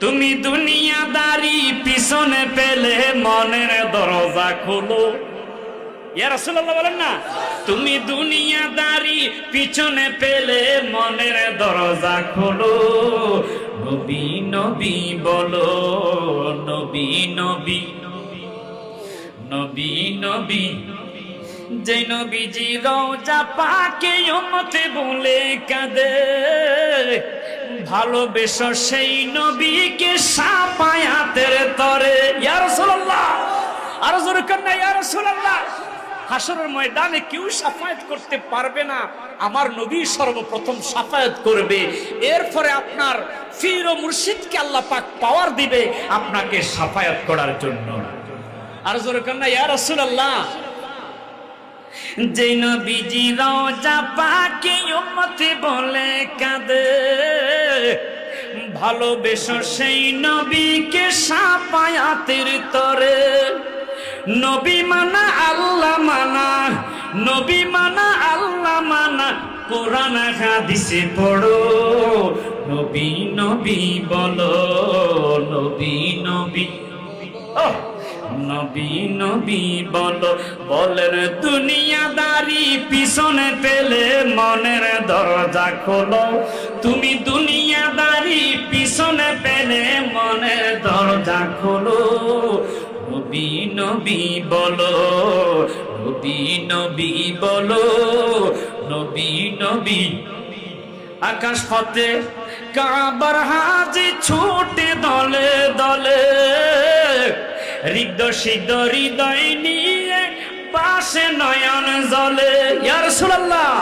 তুমি দুনিয়াদারি পিছনে পেলে মনের দরজা খোলো। ইয়া রাসূলুল্লাহ বলেন না? তুমি দুনিয়াদারি পিছনে পেলে মনের দরজা খোলো। নবী নবী বলো, নবী নবী। নবী নবী। যে নবীজি রওজা পাকে উম্মতে বলে কাঁদে। ভালোবেসো সেই নবীকে সাপায়াতের তরে। ইয়া রাসূলুল্লাহ, আর জোরে কন্যা ইয়া রাসূলুল্লাহ। হাসরের ময়দানে কেউ সাফায়াত করতে পারবে না। আমার নবী সর্বপ্রথম সাফায়াত করবে। এরপরে আপনার ফির ও মুর্শিদকে আল্লাহ পাক পাওয়ার দিবে আপনাকে সাফায়াত করার জন্য। আর জোরে কন্যা ইয়া রাসূলুল্লাহ। যে নবীজি রওজা পাকে উম্মতে বলে কাঁদে। ভালোবেসো সেই নবীকে সাপায়াতের তরে। নবী মানা, আল্লাহ মানা, নবী মানা, আল্লাহ মানা, কোরআন হাদিসে পড়ো। নবী নবী বলো, নবী নবী। নবী নবী বলো বলেন দুনিয়াদারি পিছনে পেলে মনের দরজা খোলো। তুমি দুনিয়াদারি দরজা খোলো নবী নবী বলো, নবী নবী বলো, নবী নবী। আকাশ পথে কাবার হাজি ছুটে দলে দলে। হৃদ সিদ্ধ হৃদয় নিয়ে পাশে নয়ন জলে। ইয়ার সুরাল্লাহ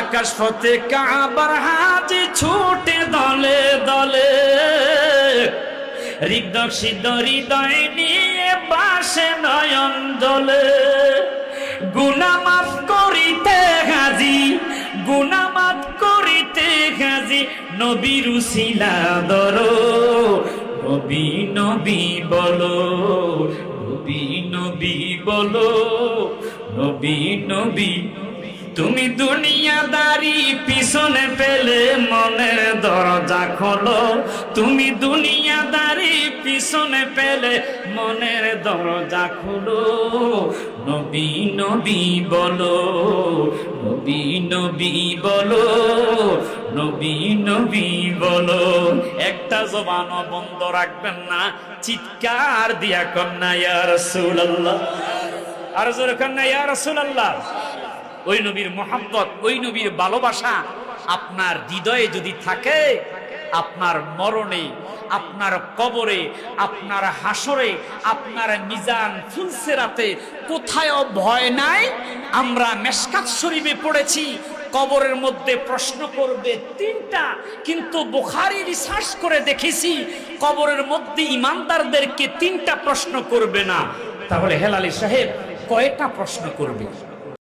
আকাশ পথে কাবার হাজি ছুটে দলে দলে। হৃদ সিদ্ধ হৃদয় নিয়ে পাশে নয়ন জলে। গুনা মাফ করিতে হাজি, গুনা মাফ করিতে হাজি, নবীর উসিলা দরো নবী নবী বলো, নবী নবী বলো, নবী নবী তুমি দুনিয়াদারি পিছনে পেলে মনের দরজা খোলো। তুমি দুনিয়াদারি পিছনে পেলে মনের দরজা খোলো। নবী নবী বলো, নবী নবী বলো, নবী নবী বলো। একটা জবান বন্ধ রাখবেন না, চিৎকার দিয়া কন্যা ইয়া রাসূলুল্লাহ। আর জোরে কন্যা ইয়া রাসূলুল্লাহ। ওই নবীর মোহাম্মত ওই নবীর ভালোবাসা আপনার হৃদয়ে যদি থাকে, আপনার মরণে, আপনার কবরে, আপনার হাসরে, আপনার মিজান ফুলসেরাতে কোথায়ও ভয় নাই, আমরা মেশকাত শরীফে পড়েছি, কবরের মধ্যে প্রশ্ন করবে তিনটা, কিন্তু বুখারি রিসার্চ করে দেখেছি, কবরের মধ্যে ইমানদারদেরকে তিনটা প্রশ্ন করবে না। তাহলে হেলালি সাহেব কয়টা প্রশ্ন করবে?